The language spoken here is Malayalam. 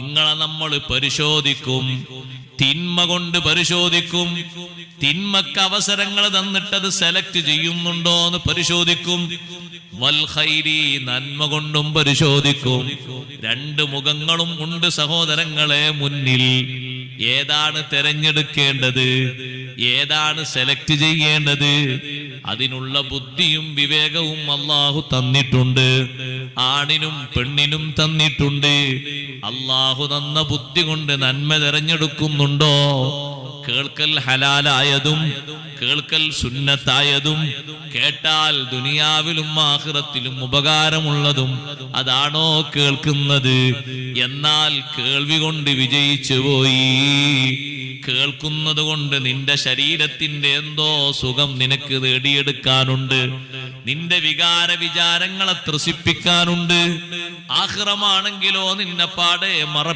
നിങ്ങളെ നമ്മൾ പരിശോധിക്കും. തിന്മ കൊണ്ട് പരിശോധിക്കും. തിന്മക്ക് അവസരങ്ങൾ തന്നിട്ടത് സെലക്ട് ചെയ്യുന്നുണ്ടോ എന്ന് പരിശോധിക്കും. വൽഹൈരി നന്മ കൊണ്ടും പരിശോധിക്കും. രണ്ട് മുഖങ്ങളും ഉണ്ട് സഹോദരങ്ങളെ മുന്നിൽ. ഏതാണ് തെരഞ്ഞെടുക്കേണ്ടത്? ഏതാണ് സെലക്ട് ചെയ്യേണ്ടത്? അതിനുള്ള ബുദ്ധിയും വിവേകവും അള്ളാഹു തന്നിട്ടുണ്ട്. ആണിനും പെണ്ണിനും തന്നിട്ടുണ്ട്. അള്ളാഹു തന്ന ബുദ്ധി കൊണ്ട് നന്മ തെരഞ്ഞെടുക്കുന്നുണ്ടോ? കേൾക്കൽ ഹലാലായതും കേൾക്കൽ സുന്നത്തായതും കേട്ടാൽ ദുനിയാവിലും ആഹ്റത്തിലും ഉപകാരമുള്ളതും അതാണോ കേൾക്കുന്നത്? എന്നാൽ കേൾവി കൊണ്ട് വിജയിച്ചു പോയി. കേൾക്കുന്നത് കൊണ്ട് നിന്റെ ശരീരത്തിന്റെ എന്തോ സുഖം നിനക്ക് നേടിയെടുക്കാനുണ്ട്. നിന്റെ വികാര വിചാരങ്ങളെ ത്രസിപ്പിക്കാനുണ്ട്. ആഹ്റമാണെങ്കിലോ നിന്നെ പാടെ മറ